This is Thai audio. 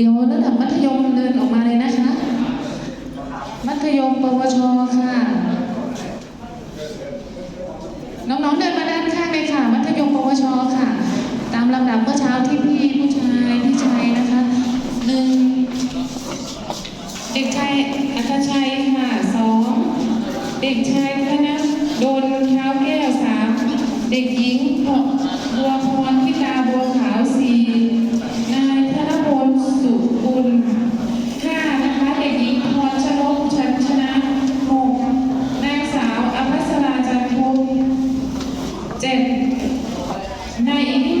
เดี๋ยวระดับมัธยมเดินออกมาเลยนะคะ มัธยมปวชค่ะ น้องๆเดินมาด้านข้างเลยค่ะ มัธยมปวชค่ะ ตามลำดับเมื่อเช้าที่พี่ผู้ชายพี่ชายนะคะหนึ่งเด็กชายอัครชัยค่ะสองเด็กชายธนดลเท้าแก้วสามเด็กหญิงบัวพรพิตาบัวขาว Then, now, in